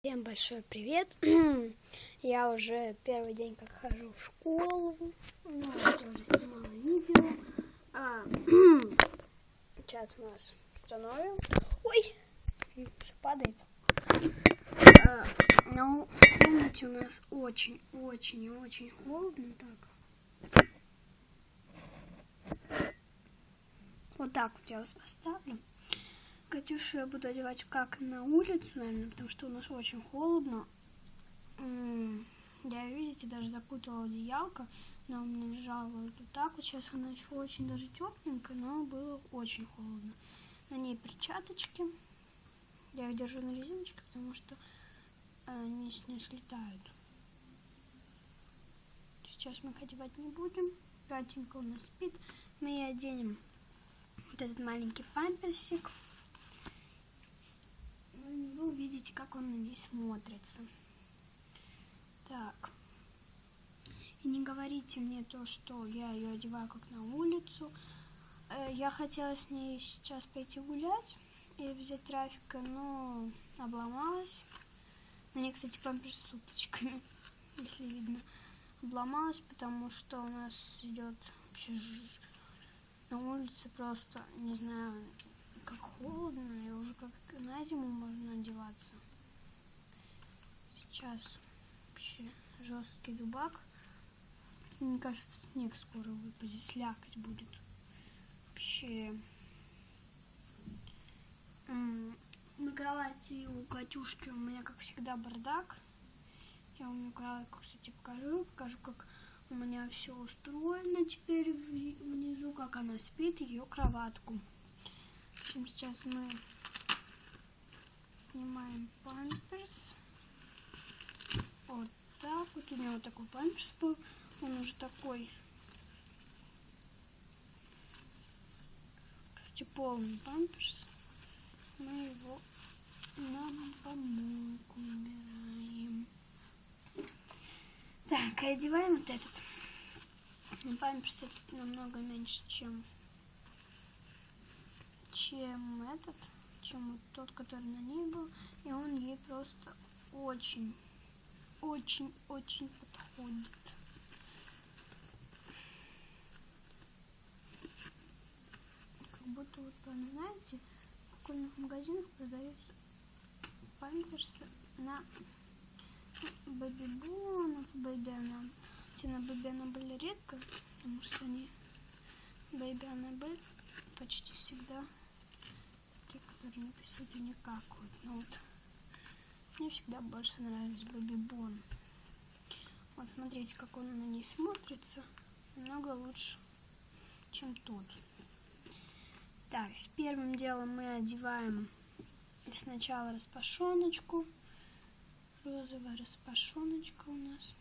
Всем большой привет! Я уже первый день как хожу в школу. Ну, я уже снимала видео. А, сейчас мы вас установим. Ой, что падает. А, ну, в комнате у нас очень-очень и очень холодно так. Вот так вот я вас поставлю. Катюшу я буду одевать как на улицу, наверное, потому что у нас очень холодно. Я, видите, даже закутала одеялко, но у меня лежала вот так вот. Сейчас она еще очень даже тепленькая, но было очень холодно. На ней перчаточки. Я их держу на резиночке, потому что они с ней слетают. Сейчас мы их одевать не будем. Катенька у нас спит. Мы ей оденем вот этот маленький памперсик увидите, как он на ней смотрится. Так. И не говорите мне то, что я ее одеваю как на улицу. Э, я хотела с ней сейчас пойти гулять и взять трафика, но обломалась. На ней, кстати, памперс с уточками, если видно. Обломалась, потому что у нас идет вообще на улице просто, не знаю, как холодно, и уже как на зиму можно одеваться. Сейчас вообще жесткий дубак. Мне кажется, снег скоро выпадет, слякоть будет. Вообще. На кровати у Катюшки у меня, как всегда, бардак. Я вам кроватку, кстати, покажу. Покажу, как у меня все устроено теперь внизу, как она спит, ее кроватку общем, сейчас мы снимаем памперс. Вот так вот. У него такой памперс был. Он уже такой, короче, полный памперс. Мы его на помойку убираем. Так, одеваем вот этот. Памперс этот намного меньше, чем чем этот, чем тот, который на ней был. И он ей просто очень, очень, очень подходит. Как будто вот прям, знаете, в школьных магазинах продаются памперсы на Бэби Бон, Бэби Анна. Те на Бэби были редко, потому что они Бэби Аннабель почти всегда не посуду не какают. Но вот мне всегда больше нравится Бэби Бон. Вот смотрите, как он на ней смотрится. Намного лучше, чем тот. Так, с первым делом мы одеваем сначала распашоночку. Розовая распашоночка у нас.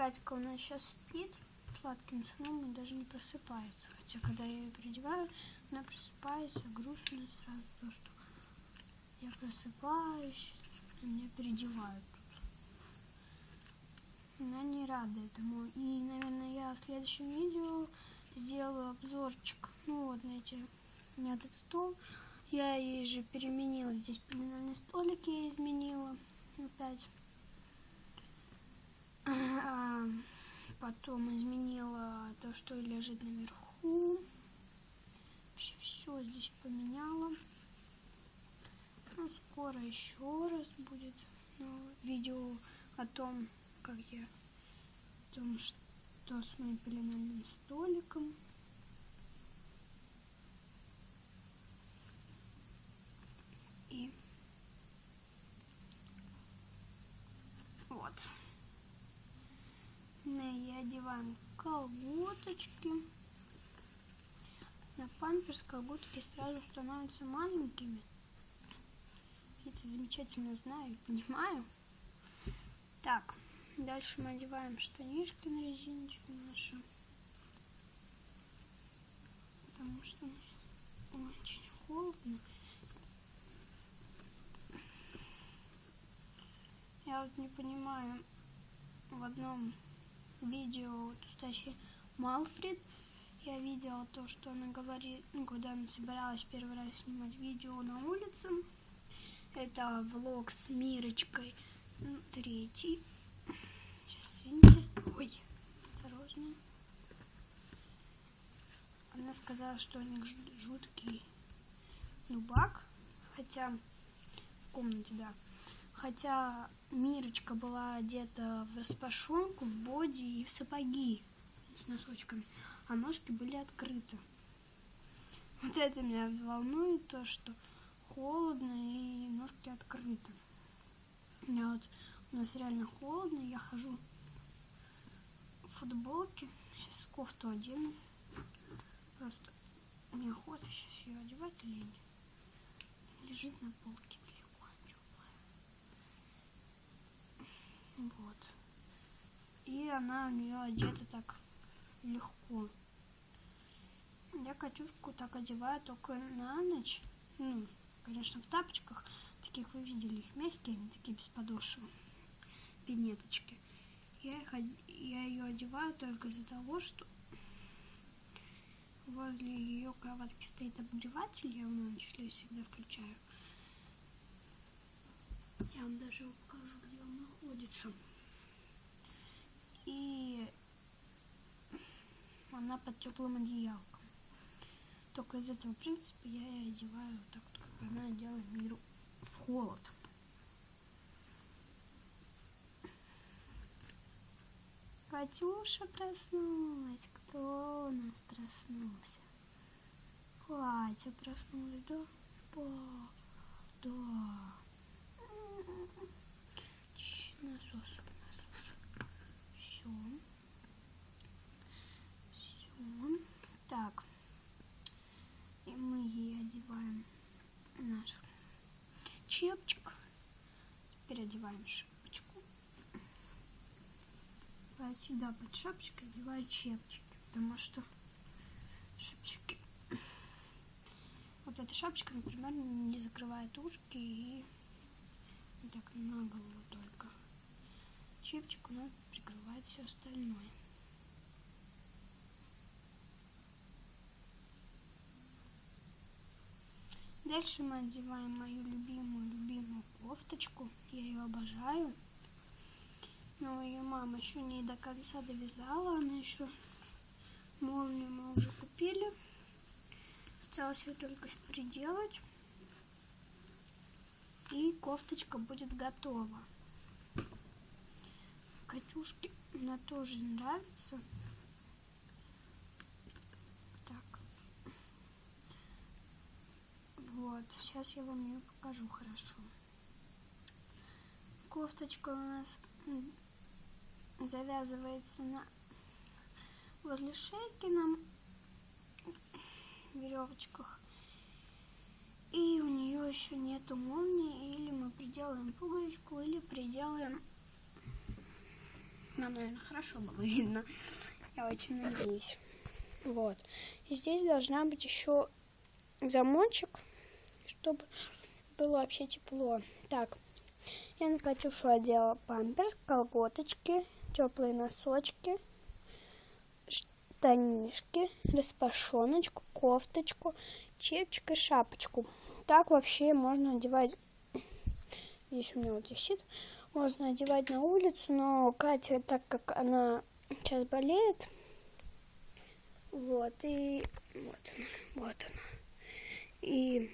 Катька у нас сейчас спит сладким сном и даже не просыпается. Хотя, когда я ее переодеваю, она просыпается, грустно сразу, то, что я просыпаюсь, меня переодевают. Она не рада этому. И, наверное, я в следующем видео сделаю обзорчик. Ну вот, знаете, у меня этот стол. Я ей же переменила здесь пеленальный столик, я изменила опять. А, потом изменила то, что лежит наверху. Вообще все здесь поменяла. Ну, скоро еще раз будет видео о том, как я о том, что с моим пеленальным столиком. И вот и одеваем колготочки. На памперс колготки сразу становятся маленькими. Это замечательно знаю и понимаю. Так, дальше мы одеваем штанишки на резиночку наши. Потому что очень холодно. Я вот не понимаю в одном видео Стаси Малфред я видела то, что она говорит, ну, когда она собиралась первый раз снимать видео на улице. Это влог с Мирочкой, ну, третий. Сейчас, извините. Ой, осторожно. Она сказала, что у них жуткий нубак, хотя в комнате, да. Хотя Мирочка была одета в распашонку, в боди и в сапоги с носочками, а ножки были открыты. Вот это меня волнует, то, что холодно и ножки открыты. У меня вот у нас реально холодно, я хожу в футболке, сейчас кофту одену. Просто неохота сейчас ее одевать лень. Лежит на полке. Вот. И она у нее одета так легко. Я Катюшку так одеваю только на ночь. Ну, конечно, в тапочках. Таких вы видели, их мягкие, они такие без подошвы. Пинеточки. Я, их, я ее одеваю только из-за того, что возле ее кроватки стоит обогреватель, я его на ночь всегда включаю. Я вам даже покажу, где он находится. И она под теплым одеялком. Только из этого принципа я и одеваю так, как она одела миру в холод. Катюша проснулась. Кто у нас проснулся? Катя проснулась, да? Па, да насос, насос. Все. Все. Так. И мы ей одеваем наш чепчик. Теперь одеваем шапочку. Я всегда под шапочкой одеваю чепчики, потому что шапочки вот эта шапочка, например, не закрывает ушки и так на голову только. Чепчик у нас прикрывает все остальное. Дальше мы одеваем мою любимую-любимую кофточку. Я ее обожаю. Но ее мама еще не до конца довязала. Она еще молнию мы уже купили. Осталось ее только приделать и кофточка будет готова. Катюшке она тоже нравится. Так. Вот, сейчас я вам ее покажу хорошо. Кофточка у нас завязывается на возле шейки на веревочках. И у нее еще нету молнии, или мы приделаем пуговичку, или приделаем... Нам, наверное, хорошо было видно. Я очень надеюсь. Вот. И здесь должна быть еще замочек, чтобы было вообще тепло. Так, я на Катюшу одела памперс, колготочки, теплые носочки, штанишки, распашоночку, кофточку, чепчик и шапочку так вообще можно одевать, здесь у меня вот висит, можно одевать на улицу, но Катя, так как она сейчас болеет, вот, и вот она, вот она, и,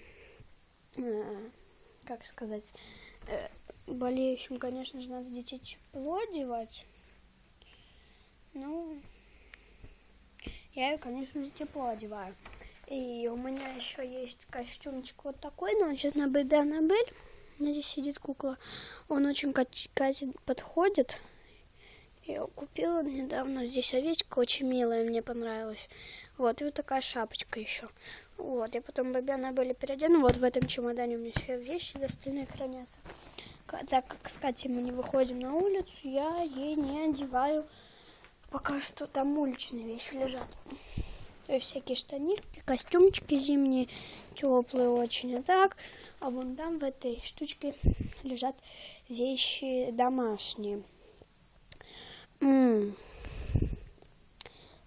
как сказать, э, болеющим, конечно же, надо детей тепло одевать, ну, я ее, конечно же, тепло одеваю. И у меня еще есть костюмчик вот такой, но он сейчас на Бэби Аннабель. Здесь сидит кукла. Он очень Кате подходит. Я его купила недавно. Здесь овечка очень милая, мне понравилась. Вот, и вот такая шапочка еще. Вот, я потом Бэби Аннабель переодену. Вот в этом чемодане у меня все вещи остальные хранятся. Так как с Катей мы не выходим на улицу, я ей не одеваю. Пока что там уличные вещи лежат. То есть всякие штанишки, костюмчики зимние, теплые очень. А так, а вон там в этой штучке лежат вещи домашние. -м.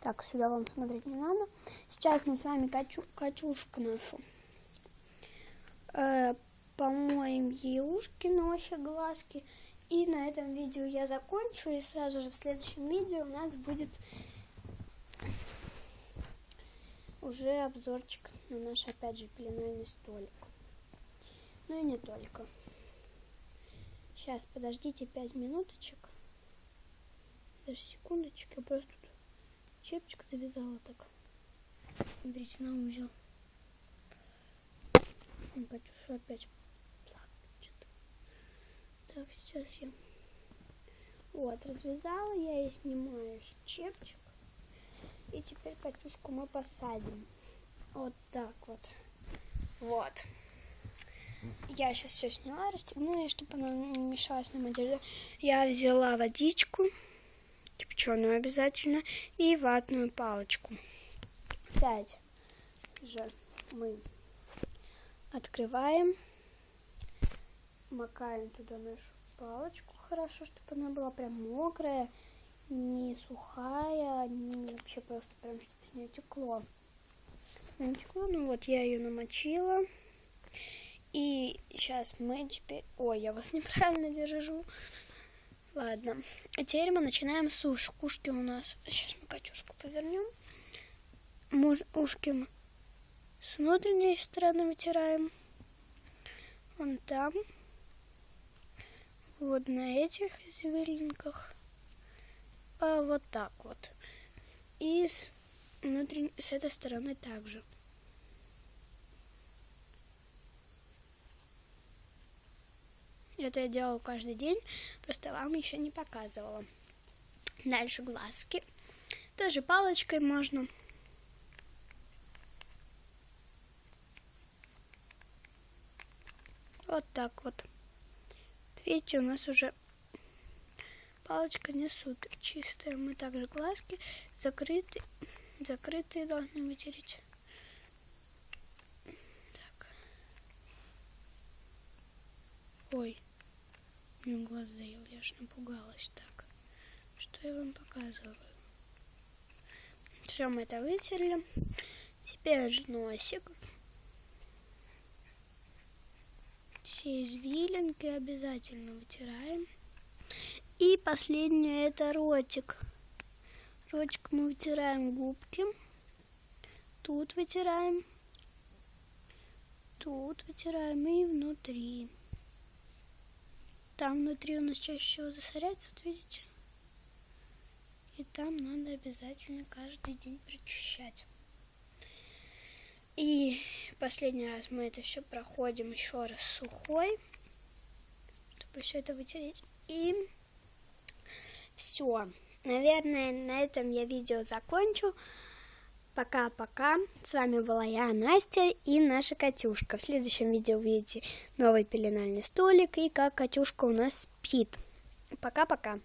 Так, сюда вам смотреть не надо. Сейчас мы с вами Катю, Катюшку нашу э, помоем ей ушки, носик, глазки. И на этом видео я закончу. И сразу же в следующем видео у нас будет уже обзорчик на наш, опять же, пеленальный столик. Ну и не только. Сейчас, подождите 5 минуточек. Даже секундочек. Я просто чепчик завязала так. Смотрите, на узел. Катюша опять плачет. Так, сейчас я... Вот, развязала я и снимаю чепчик. И теперь Катюшку мы посадим. Вот так вот. Вот. Я сейчас все сняла, расстегнула, и чтобы она не мешалась на одежде. Я взяла водичку, кипяченую обязательно, и ватную палочку. Опять же мы открываем, макаем туда нашу палочку хорошо, чтобы она была прям мокрая, не сухая, не вообще просто прям, чтобы с нее текло. Не текло, ну вот я ее намочила. И сейчас мы теперь... Ой, я вас неправильно держу. Ладно. А теперь мы начинаем с ушек. Ушки у нас... Сейчас мы Катюшку повернем. Муж... Ушки мы с внутренней стороны вытираем. Вон там. Вот на этих извилинках. А вот так вот. И с, внутренней, с этой стороны также. Это я делала каждый день, просто вам еще не показывала. Дальше глазки. Тоже палочкой можно. Вот так вот. Видите, у нас уже палочка не супер чистая. Мы также глазки закрыты, закрытые должны вытереть. Ой, мне глаз заел, я ж напугалась так. Что я вам показываю? Все, мы это вытерли. Теперь носик. все извилинки обязательно вытираем. И последнее это ротик. Ротик мы вытираем губки. Тут вытираем. Тут вытираем и внутри. Там внутри у нас чаще всего засоряется, вот видите? И там надо обязательно каждый день прочищать. И последний раз мы это все проходим еще раз сухой, чтобы все это вытереть. И все. Наверное, на этом я видео закончу. Пока-пока. С вами была я, Настя и наша Катюшка. В следующем видео увидите новый пеленальный столик и как Катюшка у нас спит. Пока-пока.